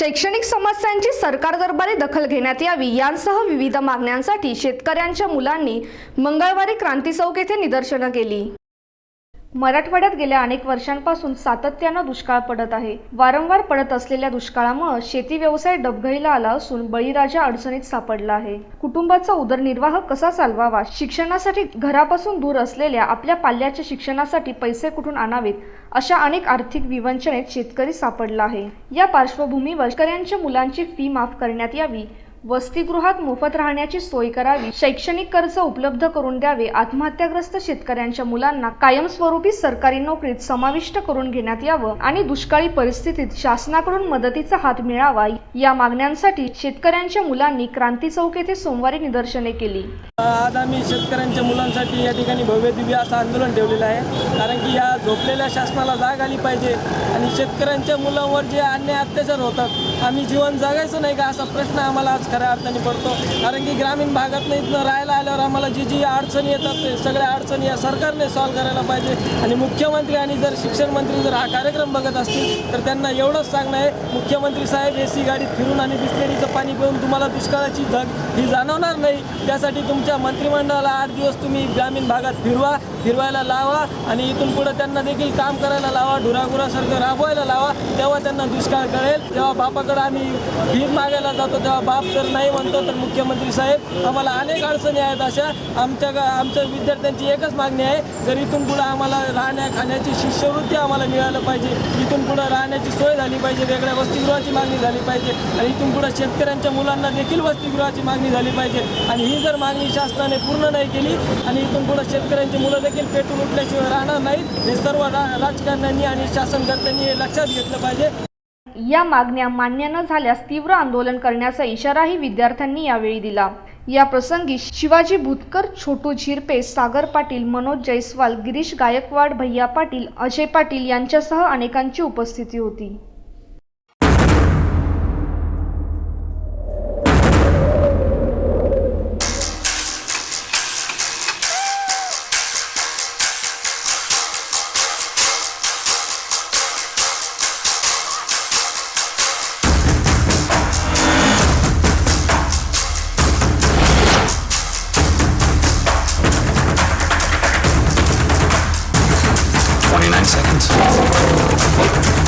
शैक्षणिक समस्यांची सरकार दरबारी दखल घेण्यात यावी यांसह विविध मागण्यांसाठी शेतकऱ्यांच्या मुलांनी मंगळवारी क्रांती चौक येथे निदर्शनं केली. मराठवाड्यात गेल्या अनेक वर्षांपासून सातत्यानं दुष्काळ पडत आहे. वारंवार पडत असलेल्या दुष्काळामुळे शेती व्यवसाय डबघाईला आला असून बळीराजा अडचणीत सापडला आहे. कुटुंबाचा उदरनिर्वाह कसा चालवावा? शिक्षणासाठी घरापासून दूर असलेल्या आपल्या पाल्याच्या शिक्षणासाठी पैसे कुठून आणावेत? अशा अनेक आर्थिक विवंचनेत शेतकरी सापडला आहे. या पार्श्वभूमीवर शेतकऱ्यांच्या मुलांची फी माफ करण्यात यावी. वसतिगृहात मोफत राहण्याची सोय करावी शैक्षणिक कर्ज उपलब्ध करून द्यावे आत्महत्याग्रस्त शेतकऱ्यांच्या मुलांना कायमस्वरूपी सरकारी नोकरीत समाविष्ट करून घेण्यात यावं आणि दुष्काळी परिस्थितीत शासनाकडून मदतीचा हात मिळावा या मागण्यांसाठी शेतकऱ्यांच्या मुलांनी क्रांती चौक येथे सोमवारी निदर्शने केली. आज आम्ही शेतकऱ्यांच्या मुलांसाठी या ठिकाणी भव्य दिव्य असं आंदोलन ठेवलेलं आहे. कारण की या झोपलेल्या शासनाला जाग आली पाहिजे आणि शेतकऱ्यांच्या मुलांवर जे अन्याय अत्याचार होतात आम्ही जीवन जगायचं नाही का असा प्रश्न आम्हाला आज खऱ्या अर्थाने पडतो. कारण की ग्रामीण भागातनं इथनं राहायला आल्यावर आम्हाला जी जी अडचणी येतात ते सगळ्या अडचणी या सरकारने सॉल्व्ह करायला पाहिजे. आणि मुख्यमंत्री आणि जर शिक्षण मंत्री जर हा कार्यक्रम बघत असतील तर त्यांना एवढंच सांगणं आहे मुख्यमंत्री साहेब ए सी गाडीत फिरून आणि बिस्लेरीचं पाणी पिऊन तुम्हाला दुष्काळाची धग ही जाणवणार नाही. त्यासाठी तुमच्या मंत्रिमंडळाला आठ दिवस तुम्ही ग्रामीण भागात फिरवा फिरवायला लावा आणि इथून पुढे त्यांना देखील काम करायला लावा ढुरागुरासारखं राबवायला लावा. तेव्हा त्यांना दुष्काळ कळेल तेव्हा बापाकडे आम्ही भीक मागायला जातो. तेव्हा बाप जर नाही म्हणतो तर मुख्यमंत्री साहेब आम्हाला अनेक अडचणी आहेत अशा. आमच्या गा- आमच्या विद्यार्थ्यांची एकच मागणी आहे जर इथून पुढं आम्हाला राहण्या खाण्याची शिष्यवृत्ती आम्हाला मिळायला पाहिजे इथून पुढं राहण्याची सोय झाली पाहिजे वेगळ्या वसतिगृहाची मागणी झाली पाहिजे आणि इथून पुढं शेतकऱ्यांच्या मुलांना देखील वसतिगृहाची मागणी झाली पाहिजे. आणि ही जर मागणी शासनाने पूर्ण नाही केली आणि इथून पुढं शेतकऱ्यांची मुलं देखील पेटून उठल्याशिवाय राहणार नाहीत हे सर्व रा राजकारण्यांनी आणि शासनकर्त्यांनी हे लक्षात घेतलं पाहिजे. या मागण्या मान्य न झाल्यास तीव्र आंदोलन करण्याचा इशाराही विद्यार्थ्यांनी यावेळी दिला. या प्रसंगी शिवाजी भुतकर छोटू झिरपे सागर पाटील मनोज जयस्वाल गिरीश गायकवाड भैया पाटील अजय पाटील यांच्यासह अनेकांची उपस्थिती होती. seconds.